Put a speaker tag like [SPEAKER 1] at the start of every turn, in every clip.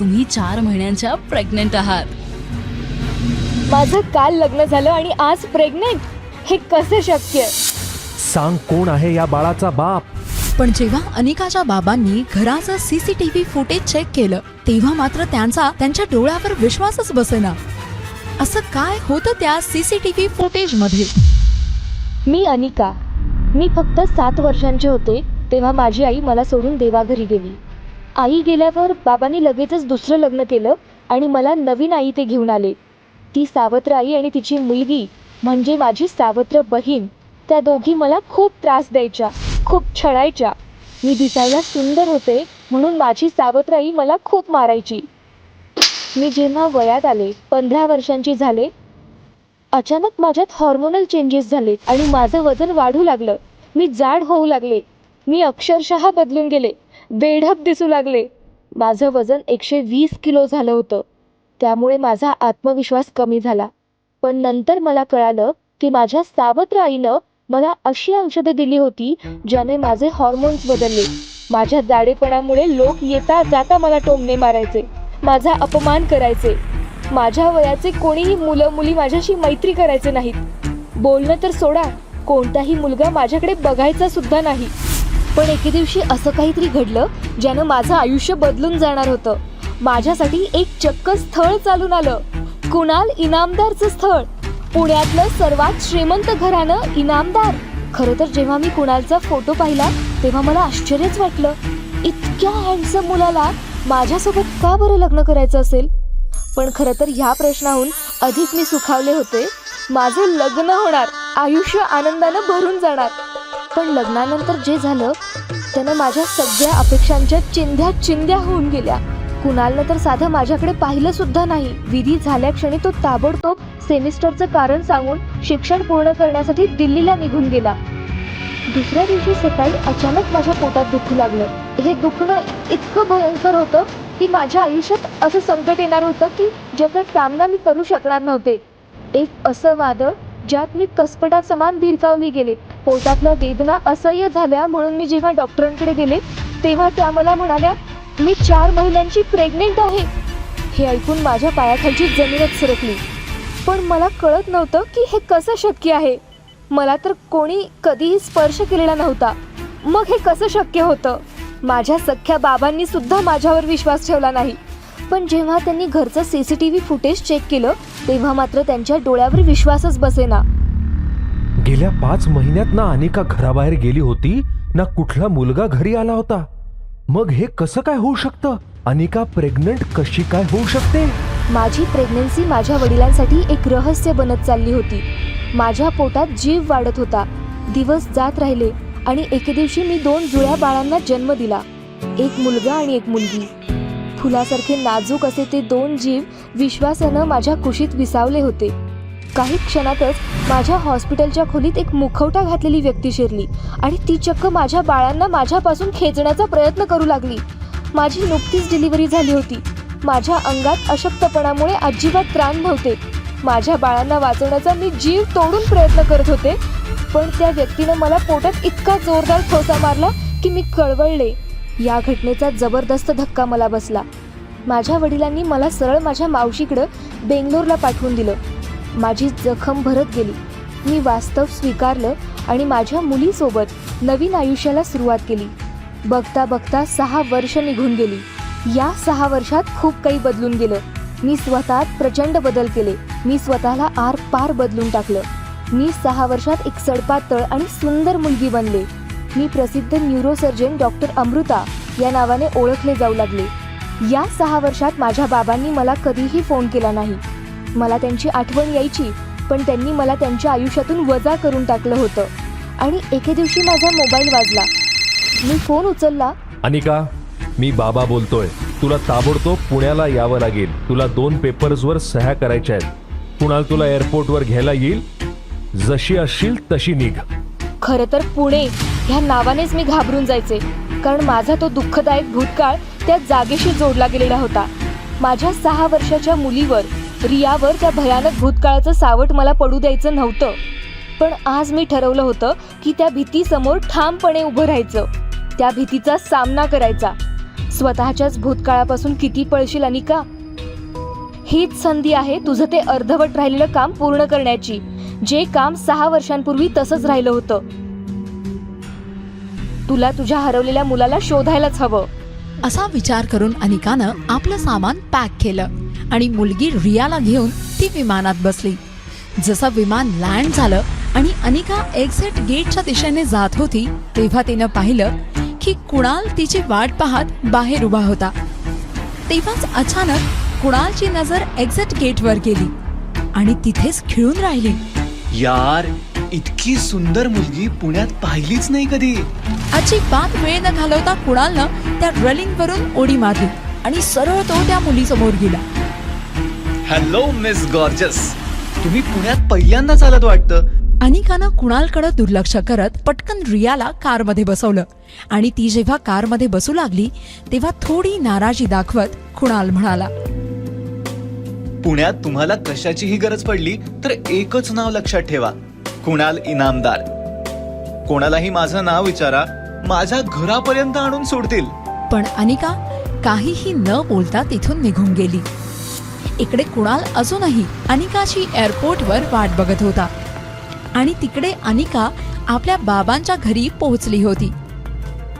[SPEAKER 1] तुम्ही चार महिन्यांच्या प्रेग्नेंट आहात.
[SPEAKER 2] माझं काल लग्न झालं आणि आज प्रेग्नेंट हे कसे शक्य?
[SPEAKER 3] सांग कोण आहे या बाळाचा बाप?
[SPEAKER 4] पण जेव्हा अनिकाच्या बाबांनी घराचं सीसीटीव्ही फुटेज चेक केलं तेव्हा मात्र त्यांचा त्यांच्या डोळ्यावर विश्वासच बसेना. असं काय होतं त्या सीसीटीव्ही फुटेजमध्ये?
[SPEAKER 2] मी अनिका. मी फक्त सात वर्षांचे होते तेव्हा माझी आई मला सोडून देवाघरी गेली. आई गेल्यावर बाबांनी लगेचच दुसरं लग्न केलं आणि मला नवीन आई ते घेऊन आले. ती सावत्र आई आणि तिची मुलगी म्हणजे माझी सावत्र बहीण त्या दोघी मला खूप त्रास द्यायच्या खूप छळायच्या. मी दिसायला सुंदर होते म्हणून माझी सावत्र आई मला खूप मारायची. मी जेव्हा वयात आले पंधरा वर्षांची झाले अचानक माझ्यात हॉर्मोनल चेंजेस झाले आणि माझं वजन वाढू लागलं. मी जाड होऊ लागले. मी अक्षरशः बदलून गेले. वेढप दिसू लागले. माझं वजन एकशे वीस किलो झालं होतं. त्यामुळे माझा आत्मविश्वास कमी झाला. पण नंतर मला कळालं की माझ्या सावत्र आईनं मला अशी औषधं दिली होती ज्याने माझे हॉर्मोन्स बदलले. माझ्या जाडेपणामुळे लोक येता जाता मला टोमणे मारायचे. माझा अपमान करायचे. माझ्या वयाचे कोणीही मुलं मुली माझ्याशी मैत्री करायचे नाहीत. बोलणं तर सोडा. कोणताही मुलगा माझ्याकडे बघायचा सुद्धा नाही. पण एके दिवशी असं काहीतरी घडलं ज्यानं माझं आयुष्य बदलून जाणार होतं. माझ्यासाठी एक चक्क स्थळ चालून आलं. कुणाल इनामदारचं स्थळ. पुण्यातलं सर्वात श्रीमंत घरानं इनामदार. खरं तर जेव्हा मी कुणालचा फोटो पाहिला तेव्हा मला आश्चर्यच वाटलं. इतक्या हँडसम मुलाला माझ्यासोबत का बरं लग्न करायचं असेल? पण खरं तर ह्या प्रश्नाहून अधिक मी सुखावले होते. माझं लग्न होणार. आयुष्य आनंदानं भरून जाणार. पण लग्नानंतर जे झालं त्यानं माझ्या सगळ्या अपेक्षांच्या चिंध्या चिंध्या होऊन गेल्या. कुणालनं तर साधं माझ्याकडे पाहिलं सुद्धा नाही. विधी झाल्या क्षणी तो ताबडतोब सेमिस्टरचं कारण सांगून शिक्षण पूर्ण करण्यासाठी दिल्लीला निघून गेला. दुसऱ्या दिवशी सकाळी अचानक माझ्या पोटात दुखू लागलं. हे दुखणं इतकं भयंकर होतं की माझ्या आयुष्यात असं संकट येणार होतं की ज्याचा सामना मी करू शकणार नव्हते. एक असं वादळ ज्यात मी कसपटासमान भिरकावली गेले पोटातल्या वेदना असह्य झाल्या म्हणून मी जेव्हा डॉक्टरांकडे गेले तेव्हा त्या मला म्हणाल्या मी चार महिन्यांची प्रेग्नेंट आहे. हे ऐकून माझ्या पायाखालची जमीनच सरकली. पण मला कळत नव्हतं की हे कसं शक्य आहे. मला तर कोणी कधीही स्पर्श केलेला नव्हता. मग हे कसं शक्य होतं? माझ्या सख्ख्या बाबांनी सुद्धा माझ्यावर विश्वास ठेवला नाही. पण जेव्हा त्यांनी घरचं C C T V footage check केलं तेव्हा मात्र त्यांच्या डोळ्यावर विश्वासच बसेना.
[SPEAKER 3] गेल्या पाच महिन्यात ना अनिका घराबाहेर गेली होती ना कुठला मुलगा घरी आला होता. मग हे कसं काय होऊ शकतं? अनिका प्रेग्नंट कशी काय होऊ शकते?
[SPEAKER 2] माझी प्रेग्नन्सी माझ्या वडिलांसाठी एक रहस्य बनत चालली होती. माझ्या पोटात जीव वाढत होता. दिवस जात राहिले आणि एके दिवशी मी दोन जुळ्या बाळांना जन्म दिला. एक मुलगा आणि एक मुलगी. फुलासारखे नाजूक असे ते दोन जीव विश्वासानं माझ्या कुशीत विसावले होते. काही क्षणातच माझ्या हॉस्पिटलच्या खोलीत एक मुखवटा घातलेली व्यक्ती शिरली आणि ती चक्क माझ्या बाळांना माझ्यापासून खेचण्याचा प्रयत्न करू लागली. माझी नुकतीच डिलिव्हरी झाली होती. माझ्या अंगात अशक्तपणामुळे अजिबात त्राण नव्हते. माझ्या बाळांना वाचवण्याचा मी जीव तोडून प्रयत्न करत होते. पण त्या व्यक्तीनं मला पोटात इतका जोरदार ठोसा मारला की मी कळवळले. या घटनेचा जबरदस्त धक्का मला बसला. माझ्या वडिलांनी मला सरळ माझ्या मावशीकडं बेंगलोरला पाठवून दिलं. माझी जखम भरत गेली. मी वास्तव स्वीकारलं आणि माझ्या मुलीसोबत नवीन आयुष्याला सुरुवात केली. बघता बघता सहा वर्ष निघून गेली. या सहा वर्षात खूप काही बदलून गेलं. मी स्वतःत प्रचंड बदल केले. मी स्वतःला आर पार बदलून टाकलं. मी सहा वर्षात एक सडपातळ आणि सुंदर मुलगी बनले. मी प्रसिद्ध न्यूरोसर्जन डॉक्टर अमृता या नावाने ओळखले जाऊ लागले. या सहा वर्षात माझ्या बाबांनी मला कधीही फोन केला नाही. मला त्यांची आठवण यायची पण त्यांनी मला त्यांच्या आयुष्यातून वजा करून टाकलं होतं. आणि एके दिवशी माझा मोबाईल वाजला. मी फोन उचलला.
[SPEAKER 3] अनिका मी बाबा बोलतोय. तुला ताबडतोब पुण्याला यावं लागेल. तुला दोन पेपर्सवर सह्या करायच्या आहेत. कुणाल तुला एअरपोर्टवर घ्यायला येईल? जशी असशील तशी निघ.
[SPEAKER 2] खरं तर पुणे. ह्या नावानेच मी घाबरून जायचे. कारण माझा तो दुःखदायक भूतकाळ त्या जागेशी जोडला गेलेला होता. माझ्या सहा वर्षाच्या मुलीवर रियावर त्या भयानक भूतकाळाचं सावट मला पडू द्यायचं नव्हतं. पण आज मी ठरवलं होतं की त्या भीतीसमोर ठामपणे उभं राहायचं. त्या भीतीचा सामना करायचा. स्वतःच्याच भूतकाळापासून किती पळशील अनिका? हीच संधी आहे तुझं ते अर्धवट राहिलेलं काम पूर्ण करण्याची. जे काम सहा वर्षांपूर्वी तसंच राहिलं होतं. तुला तुझ्या हरवलेल्या मुलाला शोधायलाच हवं.
[SPEAKER 4] असा विचार करून अनिकानं आपलं सामान पॅक केलं आणि मुलगी रियाला घेऊन ती विमानात बसली. जसं विमान लँड झालं आणि अनिका एक्झिट गेटच्या दिशेने जात होती तेव्हा तिनं पाहिलं की कुणाल तिची वाट पाहत बाहेर उभा होता. तेव्हाच अचानक कुणालची नजर एक्झिट गेटवर गेली आणि तिथेच खिळून राहिली.
[SPEAKER 5] यार इतकी सुंदर मुलगी पुण्यात पाहिलीच नाही कधी.
[SPEAKER 4] अजिबात वेळ न घालवता कुणालनं त्या रलिंग वरून उडी मारली आणि सरळ तो त्या मुलीसमोर गेला.
[SPEAKER 5] हॅलो मिस गॉर्जस तुम्ही पुण्यात पहिल्यांदाच आलात वाटतं.
[SPEAKER 4] अनिकानं कुणालकडे दुर्लक्ष करत पटकन रियाला कारमध्ये बसवलं. आणि ती जेव्हा कारमध्ये बसू लागली तेव्हा थोडी नाराजी दाखवत कुणाल म्हणाला.
[SPEAKER 5] पुण्यात तुम्हाला कशाचीही गरज पडली तर एकच नाव लक्षात ठेवा. कुणाल इनामदार. कोणालाही माझं नाव विचारा माझ्या घरापर्यंत आणून सोडतील.
[SPEAKER 4] पण अनिका काहीही न बोलता तिथून निघून गेली. इकडे कुणाल अजूनही अनिकाची एअरपोर्टवर वाट बघत होता. आणि तिकडे अनिका आपल्या बाबांच्या घरी पोहोचली होती.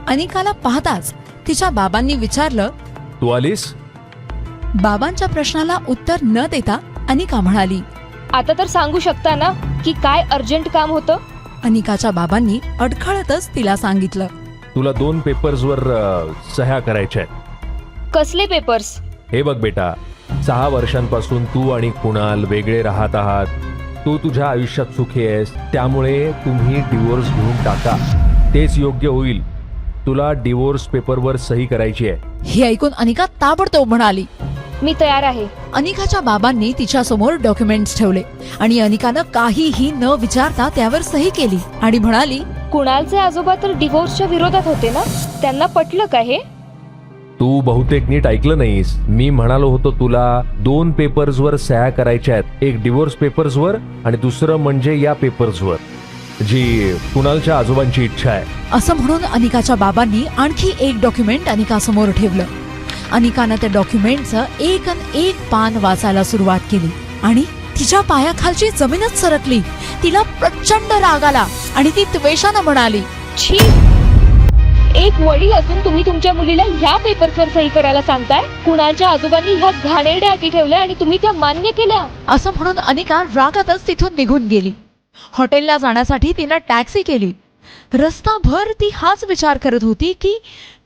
[SPEAKER 4] अनिकाला पाहताच तिच्या बाबांनी विचारलं
[SPEAKER 3] तू आलीस?
[SPEAKER 4] बाबांच्या प्रश्नाला उत्तर न देता अनिका म्हणाली
[SPEAKER 2] आता तर सांगू शकता ना की काय अर्जंट काम होतं?
[SPEAKER 4] अनिकाच्या बाबांनी अडखळतच तिला सांगितलं.
[SPEAKER 3] तुला दोन पेपर्सवर अ, सह्या करायच्या आहेत.
[SPEAKER 2] कसले पेपर्स
[SPEAKER 3] हे बघ बेटा सहा वर्षांपासून तू आणि कुणाल वेगळे राहत आहात. तू तुझ्या आयुष्यात सुखी आहेस त्यामुळे तुम्ही डिवोर्स घेऊन टाका. तेच योग्य होईल. तुला डिवोर्स पेपरवर सही करायची आहे.
[SPEAKER 4] हे ऐकून अनिका ताबडतोब म्हणाली.
[SPEAKER 2] मी तयार आहे.
[SPEAKER 4] अनिकाच्या बाबांनी तिच्या समोर डॉक्युमेंट्स ठेवले आणि अनिकानं काहीही न विचारता त्यावर सही केली आणि म्हणाली
[SPEAKER 2] कुणालचे आजोबा तर डिवोर्सच्या विरोधात होते ना? त्यांना पटलं का हे?
[SPEAKER 3] तू बहुतेक नीट ऐकलं नाहीस. मी म्हणालो होतो तुला दोन पेपर्सवर सह्या करायच्या आहेत. एक डिवोर्स पेपर्सवर आणि दुसरं म्हणजे या पेपर्सवर जी कुणालच्या आजोबांची इच्छा आहे.
[SPEAKER 4] असं म्हणून अनिकाच्या बाबांनी आणखी एक डॉक्युमेंट अनिकासमोर ठेवलं. अनिकानं त्या डॉक्युमेंटचं एक अन एक पान वाचायला सुरुवात केली. आणि तिच्या पायाखालची जमीनच सरकली. तिला प्रचंड राग आला आणि ती त्वेषानं म्हणाली
[SPEAKER 2] छी. एक वडील असून तुम्ही तुमच्या मुलीला ह्या पेपरवर सही करायला सांगताय? कुणालच्या आजोबांनी ह्या घाणेरड्या अटी ठेवल्या आणि तुम्ही त्या मान्य केल्या?
[SPEAKER 4] असं म्हणून अनिका रागातच तिथून निघून गेली. हॉटेलला जाण्यासाठी तिनं टॅक्सी केली. रस्ताभर ती हाच विचार करत होती की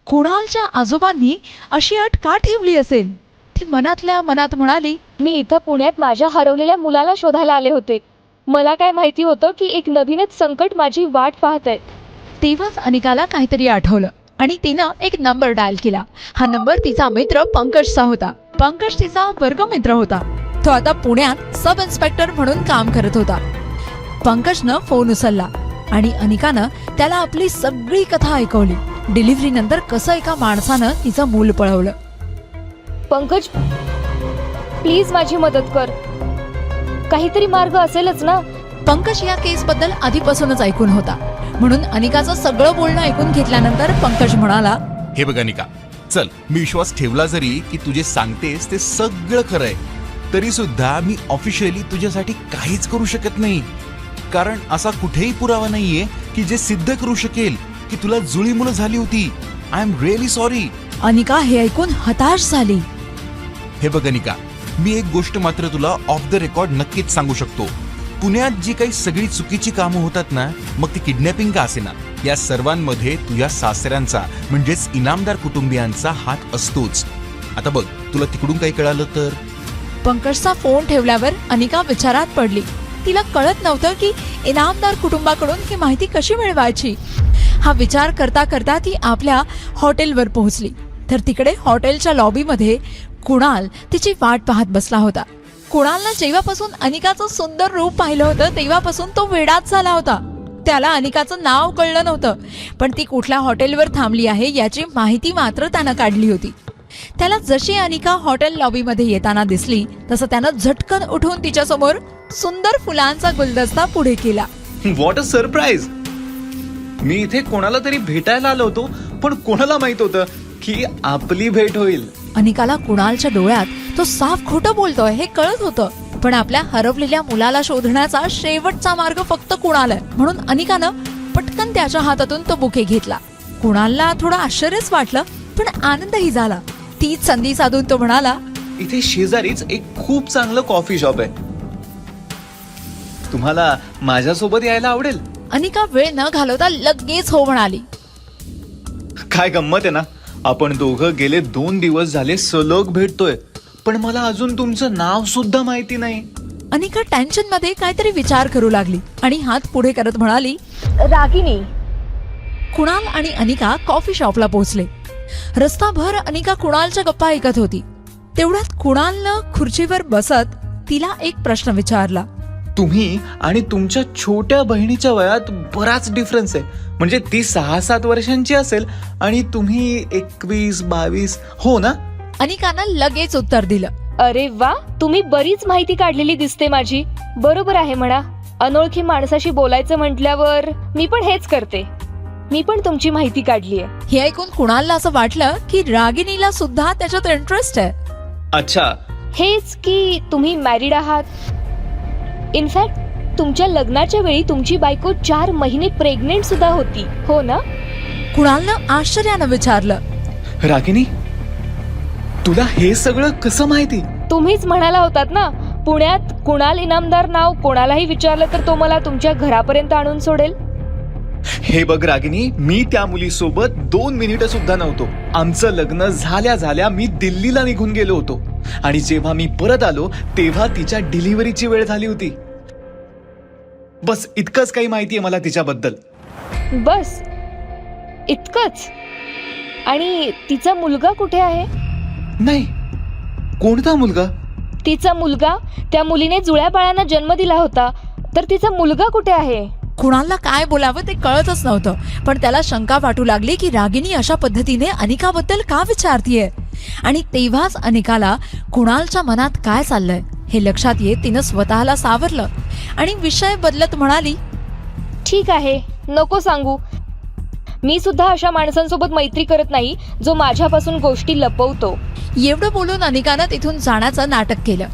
[SPEAKER 4] कुणालच्या आजोबांनी अशी अट का ठेवली असेल? ती मनातल्या मनात म्हणाली
[SPEAKER 2] मी इथं पुण्यात माझ्या हरवलेल्या मुलाला शोधायला आले होते. मला काय माहिती होतं की एक नवीनच संकट माझी वाट पाहत आहे.
[SPEAKER 4] तेव्हाच अनिकाला काहीतरी आठवलं आणि तिनं एक नंबर डायल केला. हा नंबर तिचा मित्र पंकजचा होता. पंकज तिचा वर्गमित्र होता. तो आता पुण्यात सब इन्स्पेक्टर म्हणून काम करत होता. पंकजनं फोन उचलला आणि अनिकानं त्याला आपली सगळी कथा ऐकवली. डिलिव्हरी नंतर कसं एका माणसानं तिचं मूल पळवलं?
[SPEAKER 2] पंकज प्लीज माझी मदत कर. काहीतरी मार्ग असेलच ना?
[SPEAKER 4] पंकज या केस बद्दल आधीपासूनच ऐकून होता. म्हणून अनिकाचं सगळं बोलणं ऐकून घेतल्यानंतर पंकज म्हणाला
[SPEAKER 6] हे बघ अनिका चल मी विश्वास ठेवला जरी की तुझे सांगतेस ते सगळं खरंय तरी सुद्धा मी ऑफिशियली तुझ्यासाठी काहीच करू शकत नाही. कारण असा कुठेही पुरावा नाहीये की जे सिद्ध करू शकेल की तुला जुळी मुलं झाली होती. I am really sorry
[SPEAKER 4] Anika हे ऐकून हताश झाली.
[SPEAKER 6] हे बघ अनिका मी एक गोष्ट मात्र तुला ऑफ द रेकॉर्ड नक्कीच सांगू शकतो. पुण्यात जी काही सगळी चुकीची कामं होतात ना मग ती किडनॅपिंग का असेना? या सर्वांमध्ये तुझ्या सासऱ्यांचा म्हणजेच इनामदार कुटुंबियांचा हात असतोच. आता बघ तुला तिकडून काही कळालं तर?
[SPEAKER 4] पंकजचा फोन ठेवल्यावर अनिका विचारात पडली. तिला कळत नव्हतं की इनामदार कुटुंबाकडून ही माहिती कशी मिळवायची. हा विचार करता करता ती आपल्या हॉटेलवर पोहोचली. तर तिकडे हॉटेलच्या लॉबीमध्ये कुणाल तिची वाट पाहत बसला होता. कुणालनं जेव्हापासून अनिकाचं सुंदर रूप पाहिलं होतं तेव्हापासून तो वेडाच झाला होता. त्याला अनिकाचं नाव कळलं नव्हतं पण ती कुठल्या हॉटेलवर थांबली आहे याची माहिती मात्र त्यानं काढली होती. त्याला जशी अनिका हॉटेल लॉबीमध्ये येताना दिसली तसं त्यानं झटकन उठून तिच्यासमोर सुंदर फुलांचा गुलदस्ता पुढे केला.
[SPEAKER 5] व्हॉट अ सरप्राईज मी इथे कोणाला तरी भेटायला आलो होतो पण कोणाला माहीत होतं की आपली भेट होईल.
[SPEAKER 4] अनिकाला कुणालच्या डोळ्यात तो साफ खोटं बोलतोय हे कळत होतं. पण आपल्या हरवलेल्या मुलाला शोधण्याचा शेवटचा मार्ग फक्त कुणाल आहे म्हणून अनिकानं पटकन त्याच्या हातातून तो बुके घेतला. कुणालला थोडं आश्चर्यच वाटलं पण आनंदही झाला. तीच संधी साधून तो म्हणाला
[SPEAKER 5] इथे शेजारीच एक खूप चांगलं कॉफी शॉप आहे. तुम्हाला माझ्यासोबत यायला आवडेल?
[SPEAKER 4] अनिका वेळ न घालवता लगेच हो म्हणाली.
[SPEAKER 5] काय गंमत आहे ना? आपण दोघं गेले दोन दिवस झाले सलग भेटतोय पण मला अजून तुमचं नाव सुद्धा माहिती नाही.
[SPEAKER 4] अनिका टेन्शनमध्ये काहीतरी विचार करू लागली आणि हात पुढे करत म्हणाली
[SPEAKER 2] रागिनी.
[SPEAKER 4] कुणाल आणि अनिका कॉफी शॉपला पोहोचले. रस्ताभर अनिका कुणालच्या गप्पा ऐकत होती. तेवढ्यात कुणालनं खुर्चीवर बसत तिला एक प्रश्न विचारला.
[SPEAKER 5] तुम्ही आणि तुमच्या छोट्या बहिणीच्या वयात बराच डिफरन्स आहे. म्हणजे ती सहा सात वर्षांची असेल आणि तुम्ही एकवीस बावीस हो ना?
[SPEAKER 4] अनिकानं लगेच उत्तर दिलं.
[SPEAKER 2] अरे वा तुम्ही बरीच माहिती काढलेली दिसते माझी. बरोबर आहे म्हणा. अनोळखी माणसाशी बोलायचं म्हटल्यावर मी पण हेच करते. मी पण तुमची माहिती काढली आहे
[SPEAKER 4] हे ऐकून कुणालला असं वाटलं की रागिनीला सुद्धा त्याच्यात इंटरेस्ट आहे?
[SPEAKER 5] अच्छा.
[SPEAKER 2] हेच की तुम्ही मॅरिड आहात? इनफॅक्ट तुमच्या लग्नाच्या वेळी तुमची बायको चार महिने प्रेग्नेंट सुद्धा होती हो ना?
[SPEAKER 4] कुणालनं आश्चर्यानं विचारलं?
[SPEAKER 5] रागिनी तुला हे सगळं कसं माहिती?
[SPEAKER 2] तुम्हीच म्हणाला होतात ना पुण्यात कुणाल इनामदार नाव कोणालाही विचारलं तर तो मला तुमच्या घरापर्यंत आणून सोडेल?
[SPEAKER 5] हे बघ रागिनी मी त्या मुलीसोबत दोन मिनिटं सुद्धा नव्हतो. आमचं लग्न झाल्या झाल्या मी दिल्लीला निघून गेलो होतो. आणि जेव्हा मी परत आलो तेव्हा तिच्या डिलिव्हरीची वेळ झाली होती. बस इतकंच काही माहिती आहे मला तिच्याबद्दल.
[SPEAKER 2] बस. इतकंच. आणि तिचा मुलगा कुठे आहे?
[SPEAKER 5] नाही. कोणता मुलगा?
[SPEAKER 2] तिचा मुलगा त्या मुलीने जुळ्या बाळांना जन्म दिला होता. तर तिचा मुलगा कुठे आहे?
[SPEAKER 4] कुणालला काय बोलावं ते कळतच नव्हतं. पण त्याला शंका वाटू लागली की रागिनी अशा पद्धतीने अनिकाबद्दल का विचारतीये? आणि तेव्हाच अनिकाला कुणालच्या मनात काय चाललंय? हे लक्षात येत तिनं स्वतःला सावरलं. आणि विषय बदलत म्हणाली
[SPEAKER 2] ठीक आहे नको सांगू. मी सुद्धा अशा माणसांसोबत मैत्री करत नाही जो माझ्यापासून गोष्टी लपवतो.
[SPEAKER 4] एवढं बोलून अनिकानं तिथून जाण्याचं नाटक केलं.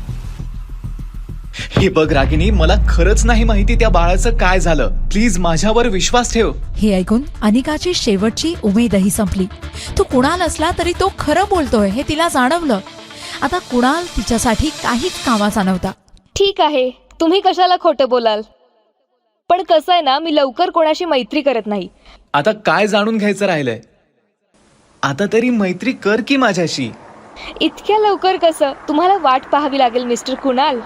[SPEAKER 5] हे बघ रागिनी मला खरंच नाही माहिती त्या बाळाचं काय झालं. प्लीज माझ्यावर विश्वास ठेव.
[SPEAKER 4] हे ऐकून अनिकाची शेवटची उमेदही संपली. तो कुणाल असला तरी तो खरं बोलतोय हे तिला जाणवलं. आता कुणाल तिच्यासाठी काहीच कामाचा नव्हता.
[SPEAKER 2] ठीक आहे. तुम्ही कशाला खोटं बोलाल? पण कसं आहे ना मी लवकर कोणाशी मैत्री करत नाही.
[SPEAKER 5] आता काय जाणून घ्यायचं राहिलंय? आता तरी मैत्री कर की माझ्याशी?
[SPEAKER 2] इतक्या लवकर कसं? तुम्हाला वाट पाहावी लागेल मिस्टर कुणाल.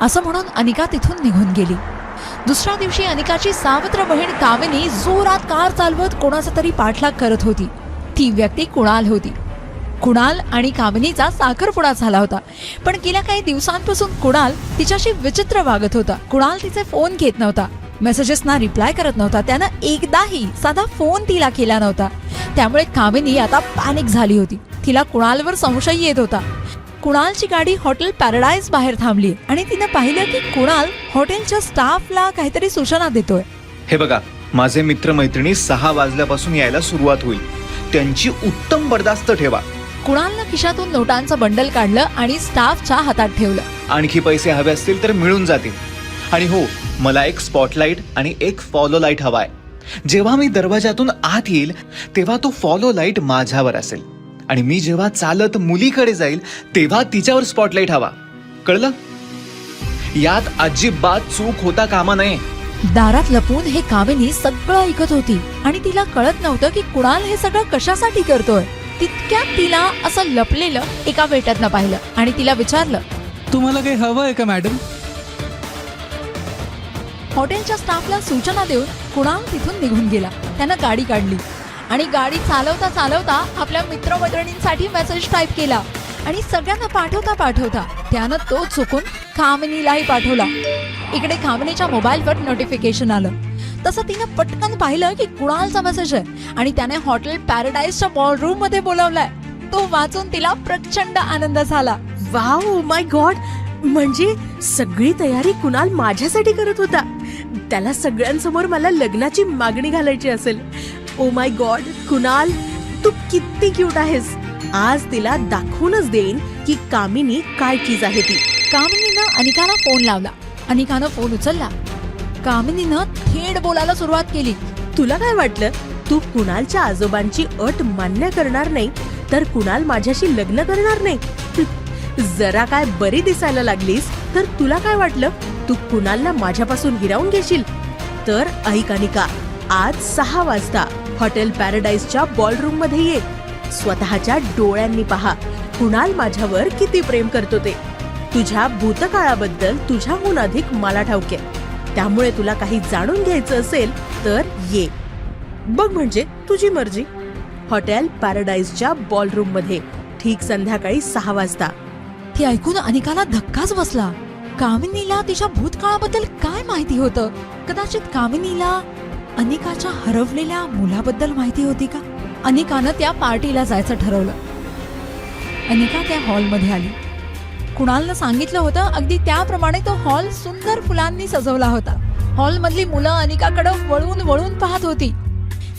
[SPEAKER 4] असं म्हणून अनिका तिथून निघून गेली. दुसऱ्या दिवशी अनिकाची सावत्र बहीण कामिनी जोरात कार चालवत कोणाचा तरी पाठलाग करत होती. ती व्यक्ती कुणाल होती. कुणाल आणि कामिनीचा साखरपुडा झाला होता. पण गेल्या काही दिवसांपासून कुणाल तिच्याशी विचित्र वागत होता. कुणाल तिचे फोन घेत नव्हता. मेसेजेसना रिप्लाय करत नव्हता. त्यानं एकदाही साधा फोन तिला केला नव्हता. त्यामुळे कामिनी आता पॅनिक झाली होती. तिला कुणालवर संशय येत होता. कुणालची गाडी हॉटेल पॅराडाईज बाहेर थांबली आणि तिनं पाहिलं की कुणाल हॉटेलच्या स्टाफला काहीतरी सूचना देतोय.
[SPEAKER 5] हे बघा माझे मित्रमैत्रिणी सहा वाजल्यापासून यायला सुरुवात होईल. त्यांची उत्तम बर्दास्त ठेवा.
[SPEAKER 4] कुणालनं खिशातून नोटांचं बंडल काढलं आणि स्टाफच्या हातात ठेवलं.
[SPEAKER 5] आणखी पैसे हवे असतील तर मिळून जातील. आणि हो मला एक स्पॉटलाईट आणि एक फॉलो लाइट हवाय. जेव्हा मी दरवाजातून आत येईल तेव्हा तो फॉलो लाइट माझ्यावर असेल. आणि मी जेव्हा चालत मुलीकडे जाईल तेव्हा तिच्यावर स्पॉटलाईट हवा. कळलं? यात अजिबात चूक होता कामा नये.
[SPEAKER 4] दारात लपून हे कामिनी सगळं ऐकत होती आणि तिला कळत नव्हतं की कुणाल हे सगळं कशासाठी करतोय. तितक्यात तिला असं लपलेलं एका वेट्यातनं पाहिलं आणि तिला विचारलं
[SPEAKER 7] तुम्हाला काही हवं आहे का मॅडम?
[SPEAKER 4] हॉटेलच्या स्टाफला सूचना देऊन कुणाल तिथून निघून गेला. त्यानं गाडी काढली आणि गाडी चालवता चालवता आपल्या मित्रमैत्रिणींसाठी मेसेज टाईप केला. आणि सगळ्यांना पाठवता पाठवता. त्यानं तो चुकून खामिनीलाही पाठवला. इकडे खामिनीच्या मोबाईलवर नोटिफिकेशन आलं. तसं तिनं पटकन पाहिलं की कुणालचा मेसेज आहे. आणि त्याने हॉटेल पॅराडाईजच्या बॉलरूममध्ये बोलावलाय. तो वाचून तिला प्रचंड आनंद झाला.
[SPEAKER 8] वाव माय गॉड म्हणजे सगळी तयारी कुणाल माझ्यासाठी करत होता. त्याला सगळ्यांसमोर मला लग्नाची मागणी घालायची असेल. ओ माय गॉड कुणाल तू किती क्यूट आहेस. आज तिला दाखवूनच देईन की कामिनी काय चीज आहे ती.
[SPEAKER 4] कामिनीनं अनिकाला फोन लावला. अनिकानं फोन उचलला. कामिनीनं थेट बोलायला सुरुवात केली.
[SPEAKER 8] तुला काय वाटलं? तू कुणालच्या आजोबांची अट मान्य करणार नाही तर कुणाल माझ्याशी लग्न करणार नाही. जरा काय बरी दिसायला लागलीस तर तुला काय वाटलं? तू कुणालला माझ्यापासून हिरावून घेशील? तर ऐक अनिका आज सहा वाजता हॉटेल पॅराडाईजच्या बॉलरूममध्ये ये. स्वतःच्या डोळ्यांनी पहा. कुणाल माझ्यावर किती प्रेम करतो ते? तुझ्या भूतकाळाबद्दल तुझ्याहून अधिक मला ठाऊक आहे. त्यामुळे तुला काही जाणून घ्यायचं असेल तर ये. बघ म्हणजे तुझी मर्जी. हॉटेल पॅराडाईजच्या बॉलरूममध्ये ठीक संध्याकाळी सहा वाजता.
[SPEAKER 4] ती ऐकून अनिकाला धक्काच बसला. कामिनीला तिच्या भूतकाळाबद्दल काय माहिती होतं? कदाचित कामिनीला अनिकाच्या हरवलेल्या मुलाबद्दल माहिती होती का? अनिकानं त्या पार्टीला जायचं ठरवलं. अनिका त्या हॉलमध्ये आली. कुणालनं सांगितलं होतं अगदी त्याप्रमाणे तो हॉल सुंदर फुलांनी सजवला होता. हॉलमधली मुलं अनिकाकडं वळून वळून पाहत होती.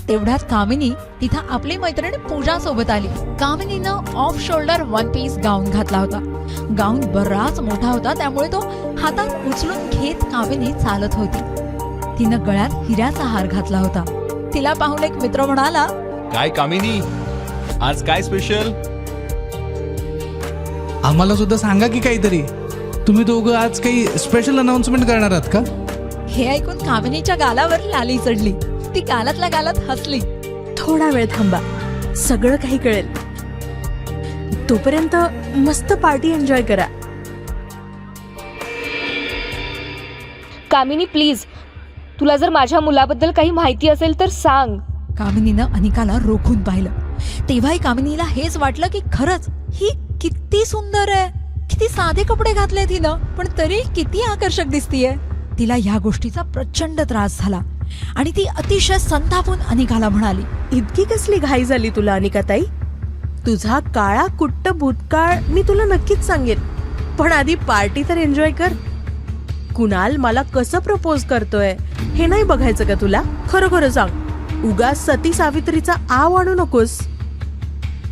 [SPEAKER 4] तेवढ्यात कामिनी तिथं आपली मैत्रीण पूजा सोबत आली. कामिनीनं off shoulder one piece gown घातला होता. गाऊन बराच मोठा होता त्यामुळे तो हातात उचलून घेत कामिनी चालत होती. तिनं गळ्यात हिऱ्याचा हार घातला होता. तिला पाहून एक मित्र म्हणाला
[SPEAKER 6] काय कामिनी? आज काय स्पेशल
[SPEAKER 7] आम्हाला सुद्धा सांगा की काहीतरी. तुम्ही दोघं आज काही स्पेशल अनाउन्समेंट करणार आहात का?
[SPEAKER 4] हे ऐकून कामिनीच्या गालावर लाली चढली. ती गालातल्या गालात हसली.
[SPEAKER 8] थोडा वेळ थांबा. सगळं काही कळेल. तोपर्यंत मस्त पार्टी एन्जॉय करा.
[SPEAKER 2] कामिनी प्लीज. तुला जर माझ्या मुलाबद्दल काही माहिती असेल तर सांग.
[SPEAKER 4] कामिनीनं अनिकाला रोखून पाहिलं. तेव्हाही कामिनीला हेच वाटलं की खरंच ही किती सुंदर आहे. किती साधे कपडे घातले तिनं पण तरी किती आकर्षक दिसतीये. तिला ह्या गोष्टीचा प्रचंड त्रास झाला. आणि ती अतिशय संतापून अनिकाला म्हणाली
[SPEAKER 8] इतकी कसली घाई झाली तुला अनिकाताई? तुझा काळा कुट्ट भूतकाळ मी तुला नक्कीच सांगेन. पण आधी पार्टी तर एन्जॉय कर. कुणाल मला कसं प्रपोज करतोय हे नाही बघायचं का तुला? खरोखर सांग. उगा सती सावित्रीचा आव आणू नकोस.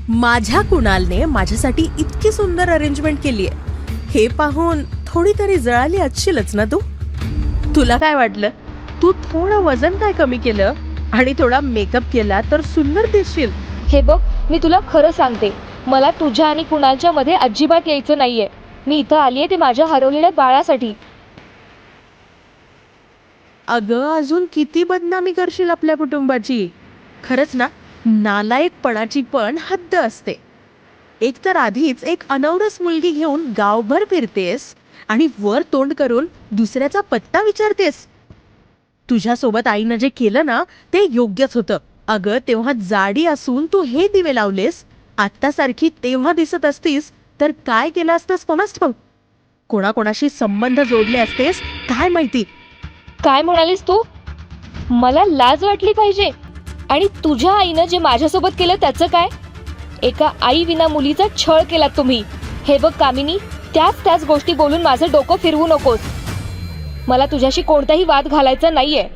[SPEAKER 8] माझ्या कुणालने माझ्यासाठी इतकी सुंदर अरेंजमेंट केली आहे. हे पाहून थोडी तरी जळाली असशीलच ना तू? तुला काय वाटलं? तू थोडं वजन काय कमी केलं? आणि थोडा मेकअप केला तर सुंदर दिसशील.
[SPEAKER 2] हे बघ मी तुला खरं सांगते. मला तुझ्या आणि कुणालच्या मध्ये अजिबात यायचं नाहीये. मी इथं आली आहे ते माझ्या हरवलेल्या बाळासाठी.
[SPEAKER 8] अगं अजून किती बदनामी करशील आपल्या कुटुंबाची? खरंच ना नालायकपणाची पण हद्द असते. एक तर आधीच एक अनवरस मुलगी घेऊन गावभर फिरतेस आणि वर तोंड करून दुसऱ्याचा पत्ता विचारतेस. तुझ्यासोबत आईनं जे केलं ना ते योग्यच होतं. अगं तेव्हा जाडी असून तू हे दिवे लावलेस. आत्तासारखी तेव्हा दिसत असतीस तर काय केलं असतंस कोणास ठाऊक? कोणाकोणाशी संबंध जोडले असतेस काय माहिती?
[SPEAKER 2] काय म्हणालीस तू? मला लाज वाटली पाहिजे. आणि तुझ्या आईनं जे माझ्यासोबत केलं त्याचं काय? एका आई विना मुलीचा छळ केला तुम्ही. हे बघ कामिनी त्याच त्याच गोष्टी बोलून माझं डोकं फिरवू नकोस. मला तुझ्याशी कोणताही वाद घालायचा नाहीये.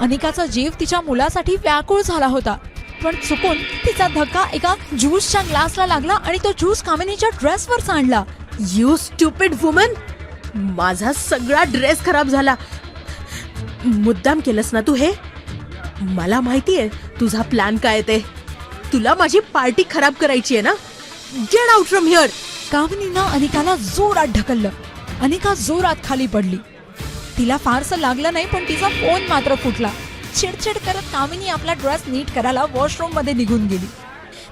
[SPEAKER 4] अनिकाचा जीव तिच्या मुलासाठी व्याकुळ झाला होता. पण चुकून तिचा धक्का एका ज्यूसच्या ग्लासला लागला आणि तो ज्यूस कामिनीच्या ड्रेसवर सांडला
[SPEAKER 8] यू स्टुपिड वुमन माझा सगळा ड्रेस खराब झाला. मुद्दाम केलंस ना तू हे? मला माहिती आहे तुझा प्लॅन काय ते. तुला माझी पार्टी खराब करायची आहे ना? गेट आउट फ्रॉम हिअर
[SPEAKER 4] कामिनीनं अनिकाला जोरात ढकललं. अनिका जोरात खाली पडली. तिला फारसं लागलं नाही पण तिचा फोन मात्र फुटला. चिडचिड करत कामिनी आपला ड्रेस नीट करायला वॉशरूममध्ये निघून गेली.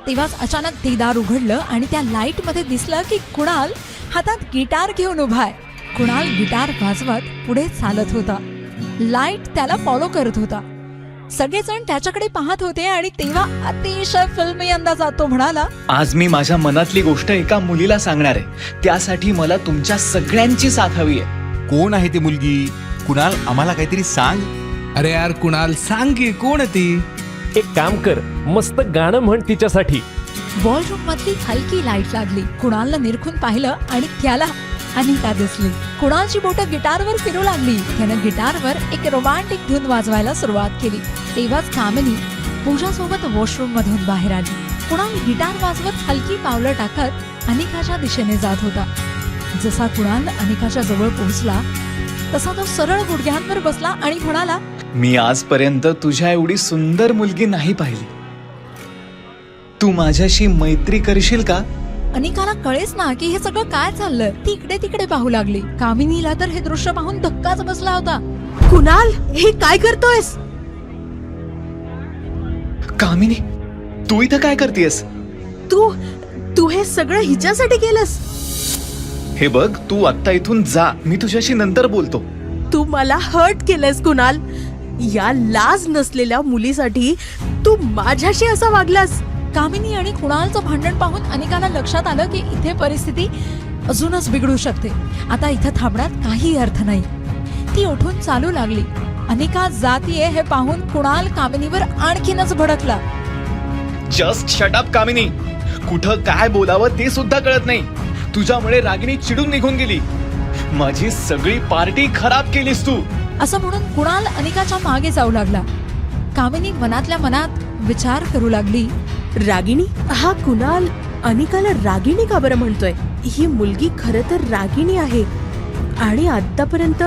[SPEAKER 4] तेव्हाच अचानक ते दार उघडलं आणि त्या लाइटमध्ये दिसलं की कुणाल हातात गिटार घेऊन उभा आहे. कुणाल गिटार वाजवत पुढे चालत होता. लाइट त्याला फॉलो करत होता. सगळेजण त्याच्याकडे पाहत होते आणि तेव्हा अतिशय फिल्मी अंदाजात तो म्हणाला
[SPEAKER 5] आज मी माझ्या मनातली गोष्ट एका मुलीला सांगणार आहे. त्यासाठी मला तुमच्या सगळ्यांची साथ हवी आहे.
[SPEAKER 6] कोण आहे ती मुलगी? कुणाल आम्हाला काहीतरी सांग.
[SPEAKER 7] अरे यार कुणाल सांग की कोण आहे ती?
[SPEAKER 3] एक काम कर मस्त गाणं म्हण तिच्यासाठी.
[SPEAKER 4] बॉलरूम मधली हलकी लाइट लागली. कुणालनं निरखून पाहिलं आणि त्याला अनिता दिसली. कुणालची बोटं गिटारवर फिरू लागली. त्यानं गिटारवर एक रोमॅन्टिक धून वाजवायला सुरुवात केली. तेव्हाच कामिनी पूजा सोबत वॉशरूम मधून बाहेर आली. कुणाल गिटार वाजवत हलकी पावलं टाकत अनिकाच्या दिशेने जात होता. जसा कुणाल अनिकाच्या जवळ पोहोचला तसा तो सरळ गुडघ्यांवर बसला आणि म्हणाला
[SPEAKER 5] मी आजपर्यंत तुझ्या एवढी सुंदर मुलगी नाही पाहिली. तू माझ्याशी मैत्री करशील का?
[SPEAKER 4] अनिकाला कळेच ना की हे सगळं काय चाललंय? ती इकडे तिकडे पाहू लागली. कामिनीला तर हे दृश्य पाहून धक्काच बसला होता.
[SPEAKER 8] कुणाल हे काय करतोयस?
[SPEAKER 5] कामिनी तू इथं काय करतेस
[SPEAKER 8] तू तू हे सगळं हिच्यासाठी केलंस.
[SPEAKER 5] हे बघ तू आत्ता इथून जा. मी तुझ्याशी नंतर बोलतो.
[SPEAKER 8] तू मला हर्ट केलंस कुणाल. या लाज नसलेल्या मुलीसाठी तू माझ्याशी असं वागलास.
[SPEAKER 4] कामिनी आणि कुणालचं भांडण पाहून अनिकाला लक्षात आलं की इथे परिस्थिती अजूनच बिघडू शकते. आता इथं थांबण्यात काही अर्थ नाही. ती उठून चालू लागली. अनिका जातीये हे पाहून कुणाल कामिनीवर आणखीनच भडकला.
[SPEAKER 5] जस्ट शटअप कामिनी. कुठं काय बोलावं ते सुद्धा कळत नाही. तुझ्यामुळे रागिनी चिडून निघून गेली. माझी सगळी पार्टी खराब केलीस तू.
[SPEAKER 4] असं म्हणून कुणाल अनिकाच्या मागे जाऊ लागला. कामिनी मनातल्या मनात विचार करू लागली.
[SPEAKER 8] रागिणी? हा कुणाल अनिकाला रागिणी का बरं म्हणतोय? ही मुलगी खर तर रागिणी आहे. आणि आतापर्यंत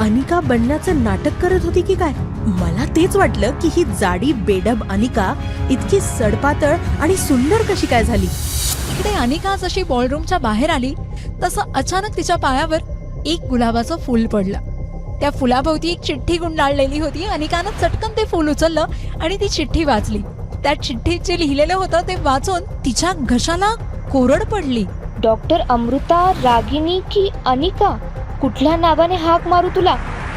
[SPEAKER 8] अनिका बनण्याचं नाटक करत होती की काय? मला तेच वाटलं की ही जाडी बेडब अनिका इतकी सडपातळ आणि सुंदर कशी काय झाली?
[SPEAKER 4] इकडे अनिका जशी बॉलरूमच्या बाहेर आली तसं अचानक तिच्या पायावर एक गुलाबाचं फूल पडलं. त्या फुलाभोवती एक चिठ्ठी गुंडाळलेली होती. अनिकानं चटकन ते फूल उचललं आणि ती चिठ्ठी वाचली. त्या चिठ्ठीत जे लिहिलेलं होतं ते वाचून तिच्या घशाला कोरड पडली.
[SPEAKER 2] डॉक्टर अमृता रागिनी की अनिका? कुठल्या नावाने हाक मारू तुला?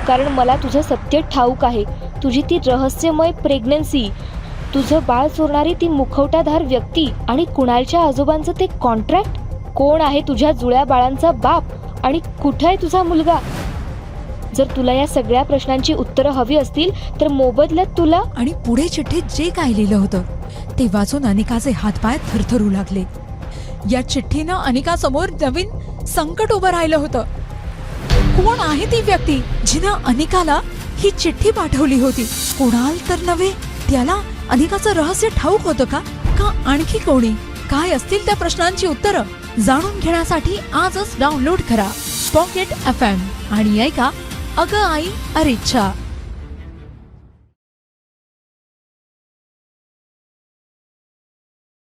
[SPEAKER 2] कारण मला तुझं सत्य ठाऊक आहे. तुझी ती रहस्यमय प्रेग्नन्सी. तुझं बाळ चोरणारी ती मुखवटाधार व्यक्ती आणि कुणालच्या आजोबांचं ते कॉन्ट्रॅक्ट कोण आहे तुझ्या जुळ्या बाळांचा बाप? आणि कुठं आहे तुझा मुलगा? जर तुला या सगळ्या प्रश्नांची उत्तरं हवी असतील तर मोबदल्यात तुला
[SPEAKER 4] आणि पुढे चिठ्ठीत जे काय लिहिलं होतं ते वाचून अनिकाचे हातपाय थरथरू लागले. या चिठ्ठीनं अनिका समोर नवीन संकट उभं राहिलं होतं. कोण आहे ती व्यक्ती जिनं अनिकाला ही चिठ्ठी पाठवली होती? कोणाल तर नव्हे? त्याला अनिकाचं रहस्य ठाऊक होतं का? का आणखी कोणी? काय असतील त्या प्रश्नांची उत्तरं? जाणून घेण्यासाठी आजच डाउनलोड करा पॉकेट एफ एम आणि ऐका अगं आई अरिच्छा